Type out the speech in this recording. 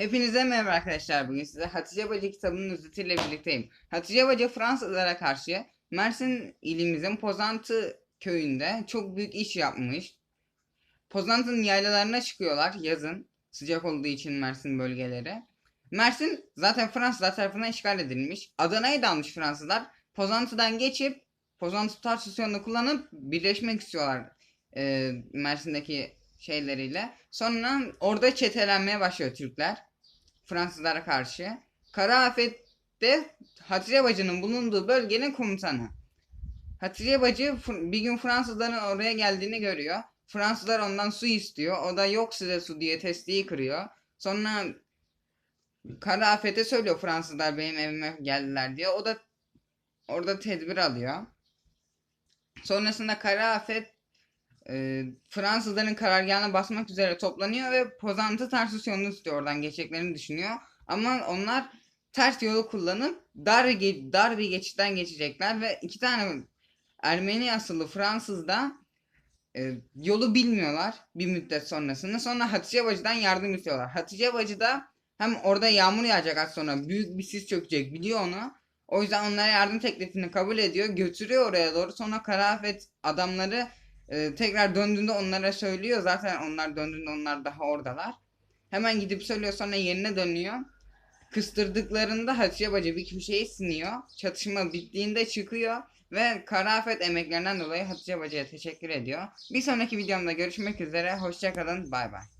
Hepinize merhaba arkadaşlar. Bugün size Hatice Bacı kitabının özetiyle birlikteyim. Hatice Bacı Fransızlara karşı Mersin ilimizin Pozantı köyünde çok büyük iş yapmış. Pozantı'nın yaylalarına çıkıyorlar yazın. Sıcak olduğu için Mersin bölgeleri. Mersin zaten Fransızlar tarafından işgal edilmiş. Adana'yı da almış Fransızlar. Pozantı'dan geçip Pozantı Tarsus yolunu kullanıp birleşmek istiyorlar. e, Mersin'deki şeyleriyle. Sonra orada çetelenmeye başlıyor Türkler. Fransızlara karşı. Kara Afet'te Hatice Bacı'nın bulunduğu bölgenin komutanı. Hatice Bacı bir gün Fransızların oraya geldiğini görüyor. Fransızlar ondan su istiyor. O da yok size su diye testiyi kırıyor. Sonra Kara Afet'e söylüyor Fransızlar benim evime geldiler diye. O da orada tedbir alıyor. Sonrasında Kara Afet e, Fransızların karargahına basmak üzere toplanıyor ve Pozantı Tarsus yolunu istiyor oradan geçeceklerini düşünüyor. Ama onlar ters yolu kullanıp dar, dar bir geçitten geçecekler ve iki tane Ermeni asıllı Fransız da e, yolu bilmiyorlar bir müddet sonrasında. Sonra Hatice Bacı'dan yardım istiyorlar. Hatice Bacı da hem orada yağmur yağacak az sonra büyük bir sis çökecek biliyor onu. O yüzden onlara yardım teklifini kabul ediyor. Götürüyor oraya doğru. Sonra Karafet adamları e, tekrar döndüğünde onlara söylüyor. Zaten onlar döndüğünde onlar daha oradalar. Hemen gidip söylüyor sonra yerine dönüyor. Kıstırdıklarında Hatice Bacı bir şeyi siniyor. Çatışma bittiğinde çıkıyor. Ve Karafet emeklerinden dolayı Hatice Bacı'ya teşekkür ediyor. Bir sonraki videomda görüşmek üzere. Hoşçakalın. Bay bay.